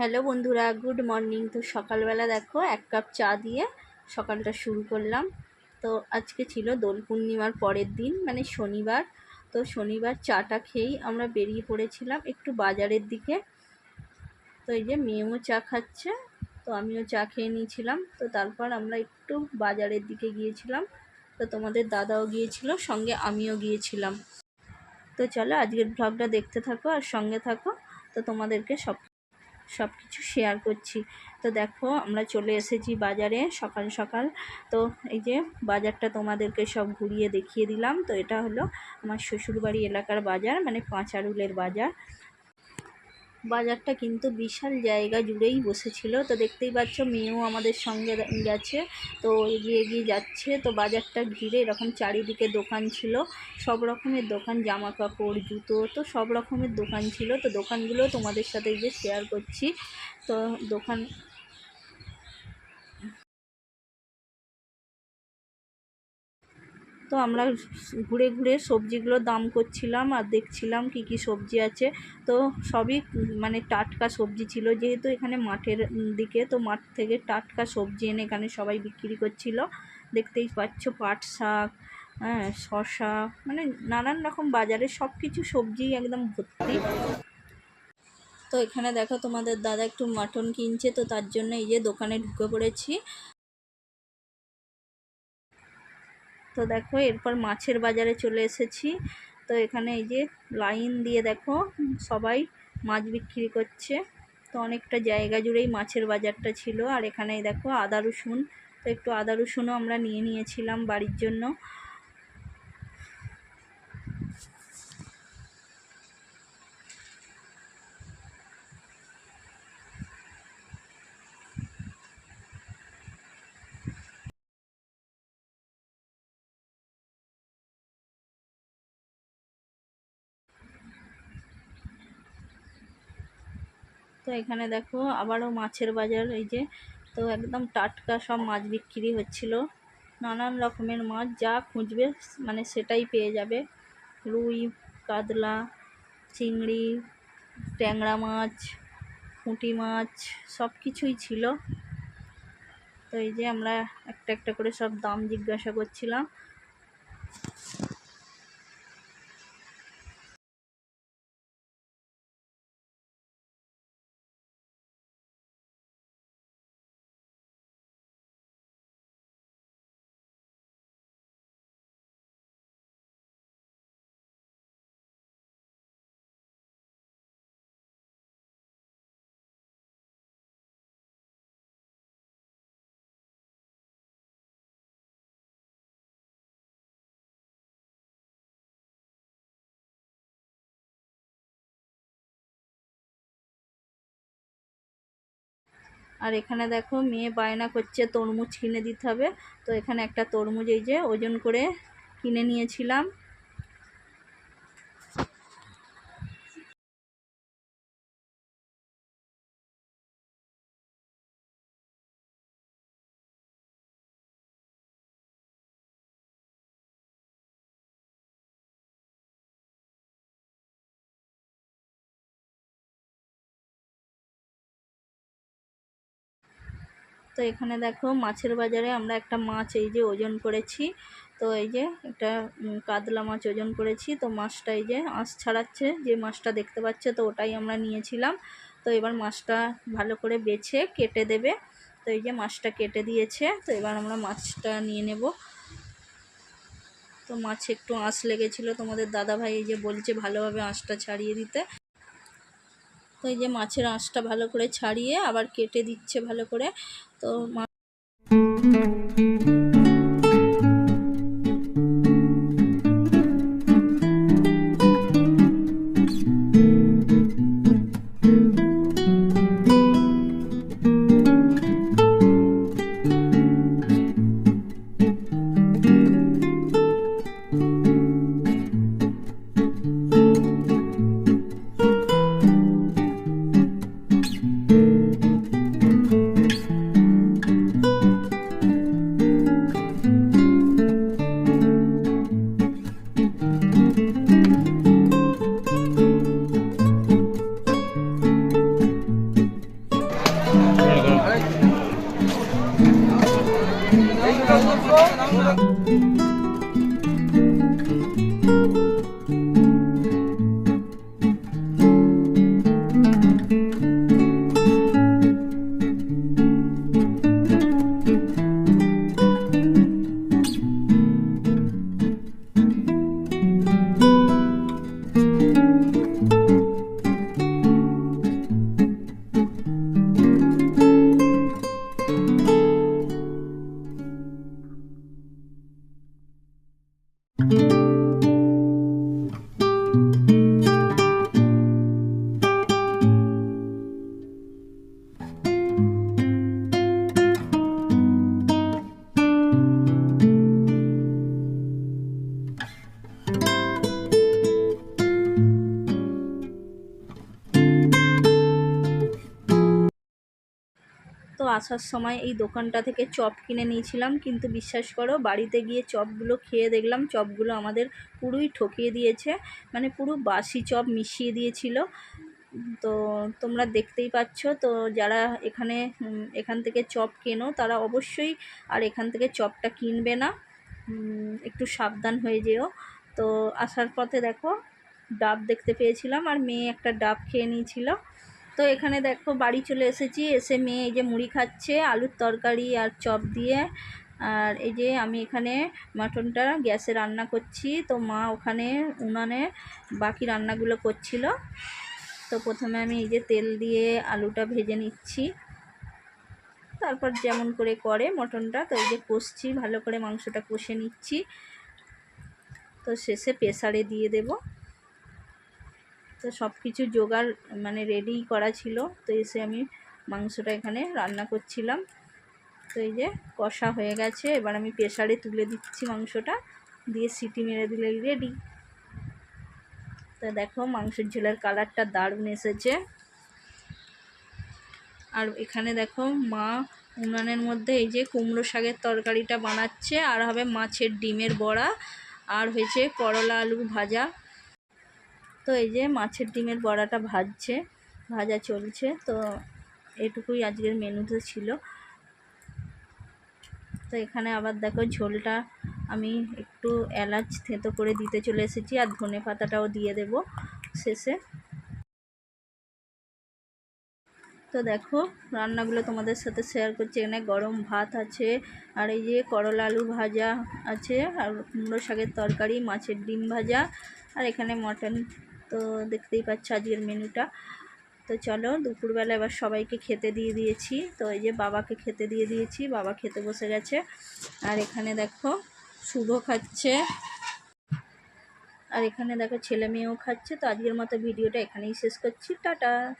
Hello বন্ধুরা, good morning. তো সকালবেলা দেখো, এক কাপ চা দিয়ে সকালটা শুরু করলাম। তো আজকে ছিল দোল পূর্ণিমার পরের দিন মানে শনিবার। তো শনিবার চাটা খেয়েই আমরা বেরিয়ে পড়েছিলাম একটু বাজারের দিকে। তো এই যে মেয়েও চা খাচ্ছে, তো আমিও চা খেয়ে নিয়েছিলাম। তো তারপর আমরা একটু বাজারের দিকে গিয়েছিলাম। তো তোমাদের দাদাও গিয়েছিল, সঙ্গে আমিও গিয়েছিলাম। তো চলো আজকের ব্লগটা দেখতে থাকো আর সঙ্গে থাকো। তো তোমাদেরকে সব সব কিছু শেয়ার করছি। তো দেখো, আমরা চলে এসেছি বাজারে সকাল সকাল। তো এই যে বাজারটা তোমাদেরকে সব ঘুরিয়ে দেখিয়ে দিলাম। তো এটা হলো আমার শ্বশুরবাড়ি এলাকার বাজার মানে পাঁচারুলের বাজার। বাজারটা কিন্তু বিশাল জায়গা জুড়েই বসেছিল। তো দেখতেই পাচ্ছ, মেয়েও আমাদের সঙ্গে গেছে। তো এগিয়ে এগিয়ে যাচ্ছে। তো বাজারটা ঘিরে এরকম চারিদিকে দোকান ছিল। সব রকমের দোকান জামা কাপড় জুতো, তো সব রকমের দোকান ছিল। তো দোকানগুলো তোমাদের সাথে গিয়ে শেয়ার করছি। তো দোকান তো আমরা ঘুরে ঘুরে সবজিগুলোর দাম করছিলাম আর দেখছিলাম কি কি সবজি আছে। তো সবই মানে টাটকা সবজি ছিল, যেহেতু এখানে মাঠের দিকে, তো মাঠ থেকে টাটকা সবজি এনে এখানে সবাই বিক্রি করছিল। দেখতেই পাচ্ছ পাট শাক হ্যাঁ শশা মানে নানান রকম বাজারে সব কিছু সবজি একদম ভর্তি। তো এখানে দেখো তোমাদের দাদা একটু মাটন কিনছে, তো তার জন্য এই যে দোকানে ঢুকে পড়েছি। তো দেখো, এরপর মাছের বাজারে চলে এসেছি। তো এখানে এই যে লাইন দিয়ে দেখো, সবাই মাছ বিক্রি করছে। তো অনেকটা জায়গা জুড়েই মাছের বাজারটা ছিল। আর এখানে দেখো আদা রসুন, তো একটু আদা রসুনও আমরা নিয়ে নিয়েছিলাম বাড়ির জন্য। তো এখানে দেখো আবারও মাছের বাজার, এই যে। তো একদম টাটকা সব মাছ বিক্রি হচ্ছিল। নানান রকমের মাছ, যা খুঁজবে মানে সেটাই পেয়ে যাবে। রুই, কাতলা, চিংড়ি, ট্যাংরা মাছ পুঁটি মাছ, সব কিছুই ছিল। তো এই যে আমরা একটা একটা করে সব দাম জিজ্ঞাসা করছিলাম। আর এখানে দেখো মেয়ে বায়না করছে, তরমুজ কিনে দিতে হবে। তো এখানে একটা তরমুজ এই যে ওজন করে কিনে নিয়েছিলাম। তো এখানে দেখো মাছের বাজারে আমরা একটা মাছ এই যে ওজন করেছি। তো এই যে একটা কাতলা মাছ ওজন করেছি। তো মাছটা এই যে আঁশ ছাড়াচ্ছে, যে মাছটা দেখতে পাচ্ছে, তো ওটাই আমরা নিয়েছিলাম। তো এবার মাছটা ভালো করে বেছে কেটে দেবে। তো এই যে মাছটা কেটে দিয়েছে, তো এবার আমরা মাছটা নিয়ে নেব। তো মাছ একটু আঁশ লেগেছিলো, তোমাদের দাদাভাই এই যে বলছে ভালোভাবে আঁশটা ছাড়িয়ে দিতে। তো এই যে মাছের আঁশটা ভালো করে ছাড়িয়ে আবার কেটে দিচ্ছে ভালো করে। তো আসার সময় এই দোকানটা থেকে চপ কিনে নিয়েছিলাম। কিন্তু বিশ্বাস করো, বাড়িতে গিয়ে চপগুলো খেয়ে দেখলাম, চপগুলো আমাদের পুরোই ঠকিয়ে দিয়েছে। মানে পুরো বাসি চপ মিশিয়ে দিয়েছিল। তো তোমরা দেখতেই পাচ্ছ, তো যারা এখানে এখান থেকে চপ কেনো, তারা অবশ্যই আর এখান থেকে চপটা কিনবে না। একটু সাবধান হয়ে যেও। তো আসার পথে দেখো, ডাব দেখতে পেয়েছিলাম আর মেয়ে একটা ডাব খেয়ে নিয়েছিল। তো এখানে দেখো বাড়ি চলে এসেছি। এসে মেয়ে এই যে মুড়ি খাচ্ছে, আলুর তরকারি আর চপ দিয়ে। আর এই যে আমি এখানে মাটনটা গ্যাসে রান্না করছি। তো মা ওখানে উনানে বাকি রান্নাগুলো করছিল। তো প্রথমে আমি এই যে তেল দিয়ে আলুটা ভেজে নিচ্ছি। তারপর যেমন করে করে মটনটা, তো এই যে কষছি, ভালো করে মাংসটা কষে নিচ্ছি। তো শেষে প্রেসারে দিয়ে দেবো। তো সব কিছু জোগাড় মানে রেডি করা ছিল। তো এসে আমি মাংসটা এখানে রান্না করছিলাম। তো এই যে কষা হয়ে গেছে। এবার আমি প্রেসারে তুলে দিচ্ছি মাংসটা। দিয়ে সিটি মেরে দিলেই রেডি তো দেখো মাংসের ঝোলের কালারটা দারুণ এসেছে। আর এখানে দেখো মা উনানের মধ্যে এই যে কুমড়ো শাকের তরকারিটা বানাচ্ছে। আর হবে মাছের ডিমের বড়া। আর হয়েছে করলা আলু ভাজা। তো এই যে মাছের ডিমের বড়াটা ভাজছে, ভাজা চলছে, তো এটুকুই আজকের মেনুতে ছিল। তো এখানে আবার দেখো ঝোলটা আমি একটু এলাচ থেঁতো করে দিতে চলে এসেছি আর ধনে পাতাটাও দিয়ে দেব শেষে। তো দেখো রান্নাগুলো তোমাদের সাথে শেয়ার করছি। এখানে গরম ভাত আছে, আর এই যে করলা আলু ভাজা আছে, আর কুমড়ো শাকের তরকারি, মাছের ডিম ভাজা, আর এখানে মটন তো দেখতেই পাচ্ছ আজকের মেনুটা। তো চলো, দুপুরবেলা এবার সবাইকে খেতে দিয়ে দিয়েছি। তো এই যে বাবাকে খেতে দিয়ে দিয়েছি, বাবা খেতে বসে গেছে। আর এখানে দেখো শুভ খাচ্ছে। আর এখানে দেখো, ছেলে মেয়েও খাচ্ছে। তো আজকের মতো ভিডিওটা এখানেই শেষ করছি। টাটা!